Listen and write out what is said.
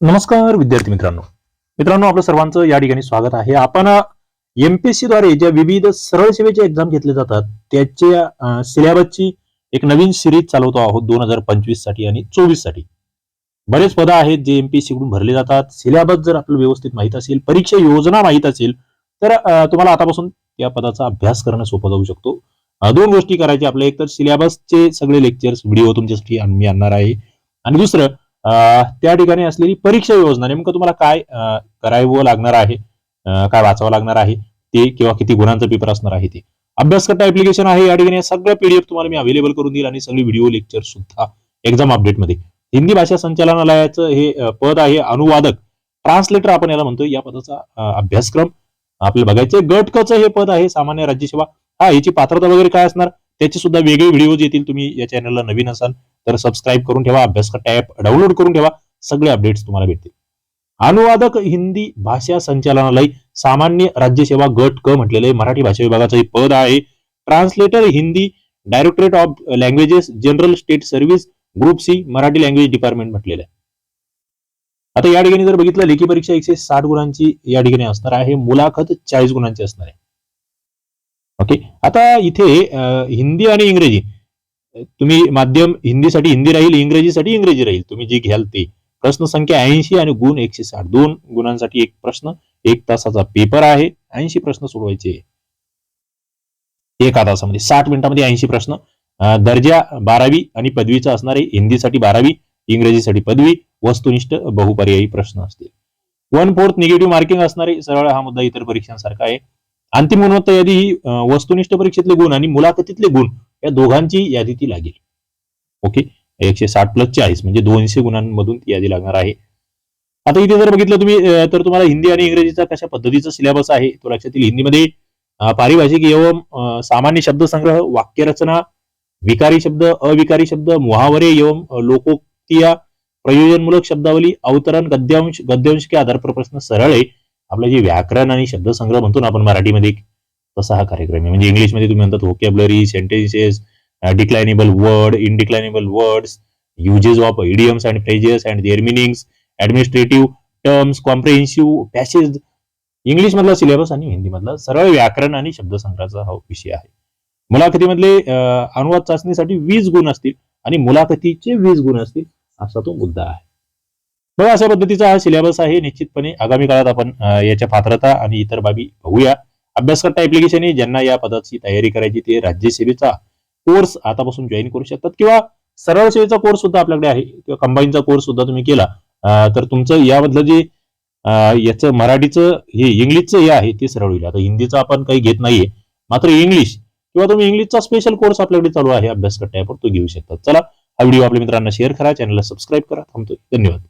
नमस्कार विद्यार्थी मित्रांनो. मित्रांनो आपलं सर्वांचं या ठिकाणी स्वागत आहे. आपण एमपीएससी द्वारे ज्या विविध सरळ सेवेचे एक्झाम घेतले जातात त्याच्या सिलेबसची एक नवीन सिरीज चालवतो आहोत दोन हजार पंचवीससाठी आणि चोवीससाठी. बरेच पदं आहेत जे एमपीएससी कडून भरले जातात. सिलेबस जर आपलं व्यवस्थित माहीत असेल परीक्षा योजना माहीत असेल तर तुम्हाला आतापासून त्या पदाचा अभ्यास करणं सोपं जाऊ शकतो. दोन गोष्टी करायच्या आपल्या. एक तर सिलेबसचे सगळे लेक्चर्स व्हिडिओ तुमच्यासाठी मी आणणार आहे. आणि दुसरं त्या ठिकाणी असलेली परीक्षा योजना नेमकं तुम्हाला काय करावं लागणार आहे? काय वाचावं लागणार आहे? ते किंवा किती गुणांचा पेपर असणार आहे ते. अभ्यासकर्ता ऍप्लिकेशन आहे या ठिकाणी सगळं पीडीएफ तुम्हाला मी अवेलेबल करून देईल आणि सगळी व्हिडिओ लेक्चर सुद्धा एक्झाम अपडेटमध्ये हिंदी भाषा संचालनालयाचं हे पद आहे अनुवादक. ट्रान्सलेटर आपण याला म्हणतो या पदाचा अभ्यासक्रम. आपल्याला बघायचं गट हे पद आहे सामान्य राज्यसेवा. हा याची पात्रता वगैरे काय असणार? त्याचे सुद्धा वेगळे व्हिडिओज येतील तुम्ही या चॅनलला नवीन असाल तर सबस्क्राईब करून ठेवा अभ्यासकर्ता ऍप डाउनलोड करून ठेवा सगळे अपडेट्स तुम्हाला भेटतील. अनुवादक हिंदी भाषा संचालनालय सामान्य राज्यसेवा गट क म्हटलेलं आहे मराठी भाषा विभागाचं हे पद आहे. Translator Hindi directorate of languages general state service group C Marathi language department म्हटलेलं आहे. आता या ठिकाणी जर बघितलं लेखी परीक्षा एकशे साठ गुणांची या ठिकाणी असणार आहे. मुलाखत चाळीस गुणांची असणार आहे. ओके. आता इथे हिंदी आणि इंग्रजी. तुम्ही माध्यम हिंदीसाठी हिंदी राहील इंग्रजीसाठी इंग्रजी राहील. तुम्ही जी घ्याल ते. प्रश्न संख्या ऐंशी आणि गुण एकशे साठ. दोन गुणांसाठी एक प्रश्न एक तासाचा पेपर आहे. ऐंशी प्रश्न सोडवायचे. एका तासामध्ये साठ मिनिटांमध्ये ऐंशी प्रश्न. दर्जा बारावी आणि पदवीचा असणारे हिंदीसाठी बारावी इंग्रजीसाठी पदवी वस्तुनिष्ठ बहुपर्यायी प्रश्न असतील. वन फोर्थ निगेटिव्ह मार्किंग असणारे सरळ हा मुद्दा इतर परीक्षांसारखा आहे. अंतिम गुणवत्ता यादी ही वस्तुनिष्ठ परीक्षेतले गुण आणि मुलाखतीतले गुण या दोघांची यादी ती लागेल. ओके? एकशे साठ प्लस चाळीस म्हणजे दोनशे गुणांमधून ती यादी लागणार आहे. आता इथे जर बघितलं तुम्ही तर तुम्हाला हिंदी आणि इंग्रजीचा कशा पद्धतीचा सिलेबस आहे तो लक्षात येईल. हिंदीमध्ये पारिभाषिक एवं अं, सामान्य शब्दसंग्रह वाक्यरचना विकारी शब्द अविकारी शब्द मुहावरे एवं लोकोक्तिया प्रयोजनमूलक शब्दावली अवतरण गद्यांश गद्यांश के आधार पर प्रश्न सरळ आहे. आपलं जे व्याकरण आणि शब्दसंग्रह म्हणतो ना आपण मराठीमध्ये तसा हा कार्यक्रम आहे. म्हणजे इंग्लिशमध्ये तुम्ही म्हणतात vocabulary sentences declinable word indeclinable words uses of idioms and phrases and their meanings administrative terms comprehensive passage English मधला सिलेबस आणि हिंदीमधला सरळ व्याकरण आणि शब्दसंग्रहाचा हा विषय आहे. मुलाखतीमधले uh, अनुवाद चाचणीसाठी वीस गुण असतील आणि मुलाखतीचे वीस गुण असतील असा तो मुद्दा आहे. बघा अशा पद्धतीचा हा सिलेबस आहे. निश्चितपणे आगामी काळात आपण याच्या पात्रता आणि इतर बाबी बघूया. अभ्यासकर्ता ऍप्लिकेशन आहे ज्यांना या पदाची तयारी करायची ते राज्यसेवेचा कोर्स आतापासून जॉईन करू शकतात किंवा सरळ सेवेचा कोर्स सुद्धा आपल्याकडे आहे किंवा कंबाईनचा कोर्स सुद्धा तुम्ही केला तर तुमचं यामधलं जे याचं मराठीचं हे इंग्लिशचं हे आहे ते सरळ होईल. आता हिंदीचं आपण काही घेत नाहीये. मात्र इंग्लिश किंवा तुम्ही इंग्लिशचा स्पेशल कोर्स आपल्याकडे चालू आहे अभ्यास तो घेऊ शकता चला हा व्हिडिओ आपल्या मित्रांना शेअर करा चॅनलला सबस्क्राईब करा. थांबतो धन्यवाद.